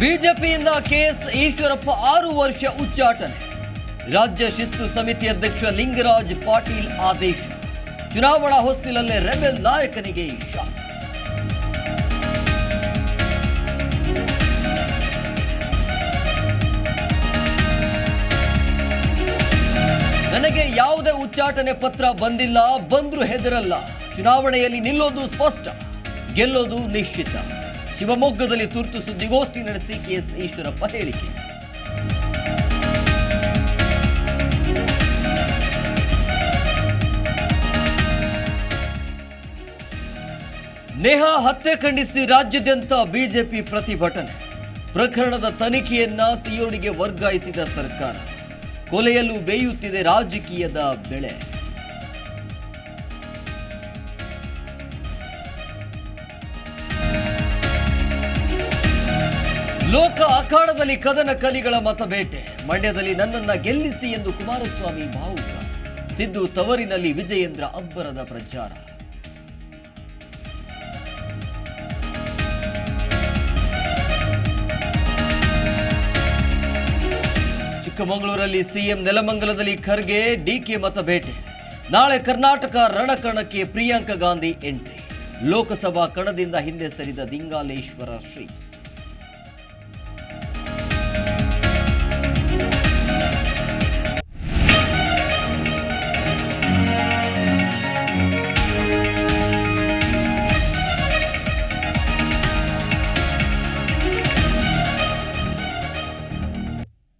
ಬಿಜೆಪಿಯಿಂದ ಕೆಎಸ್ ಈಶ್ವರಪ್ಪ ಆರು ವರ್ಷ ಉಚ್ಚಾಟನೆ. ರಾಜ್ಯ ಶಿಸ್ತು ಸಮಿತಿ ಅಧ್ಯಕ್ಷ ಲಿಂಗರಾಜ್ ಪಾಟೀಲ್ ಆದೇಶ. ಚುನಾವಣಾ ಹೊಸ್ತಿಲಲ್ಲೇ ರೆಬೆಲ್ ನಾಯಕನಿಗೆ ಶಾಕ್ ನನಗೆ ಯಾವುದೇ ಉಚ್ಚಾಟನೆ ಪತ್ರ ಬಂದಿಲ್ಲ, ಬಂದ್ರೂ ಹೆದರಲ್ಲ. ಚುನಾವಣೆಯಲ್ಲಿ ನಿಲ್ಲೋದು ಸ್ಪಷ್ಟ, ಗೆಲ್ಲೋದು ನಿಶ್ಚಿತ. ಶಿವಮೊಗ್ಗದಲ್ಲಿ ತುರ್ತು ಸುದ್ದಿಗೋಷ್ಠಿ ನಡೆಸಿ ಕೆಎಸ್ ಈಶ್ವರಪ್ಪ ಹೇಳಿಕೆ. ನೇಹಾ ಹತ್ಯೆ ಖಂಡಿಸಿ ರಾಜ್ಯಾದ್ಯಂತ ಬಿಜೆಪಿ ಪ್ರತಿಭಟನೆ. ಪ್ರಕರಣದ ತನಿಖೆಯನ್ನ ಸಿಯೋಡಿಗೆ ವರ್ಗಾಯಿಸಿದ ಸರ್ಕಾರ. ಕೊಲೆಯಲ್ಲೂ ಬೇಯುತ್ತಿದೆ ರಾಜಕೀಯದ ಬೆಳೆ. ಲೋಕ ಅಖಾಡದಲ್ಲಿ ಕದನ ಕಲಿಗಳ ಮತಬೇಟೆ ಮಂಡ್ಯದಲ್ಲಿ ನನ್ನನ್ನ ಗೆಲ್ಲಿಸಿ ಎಂದು ಕುಮಾರಸ್ವಾಮಿ ಭಾವುಕ. ಸಿದ್ದು ತವರಿನಲ್ಲಿ ವಿಜಯೇಂದ್ರ ಅಬ್ಬರದ ಪ್ರಚಾರ. ಚಿಕ್ಕಮಗಳೂರಲ್ಲಿ ಸಿಎಂ ನೆಲಮಂಗಲದಲ್ಲಿ ಖರ್ಗೆ ಡಿಕೆ ಮತಬೇಟೆ ನಾಳೆ ಕರ್ನಾಟಕ ರಣಕಣಕ್ಕೆ ಪ್ರಿಯಾಂಕಾ ಗಾಂಧಿ ಎಂಟ್ರಿ. ಲೋಕಸಭಾ ಕಣದಿಂದ ಹಿಂದೆ ಸರಿದ ದಿಂಗಾಲೇಶ್ವರ ಶ್ರೀ.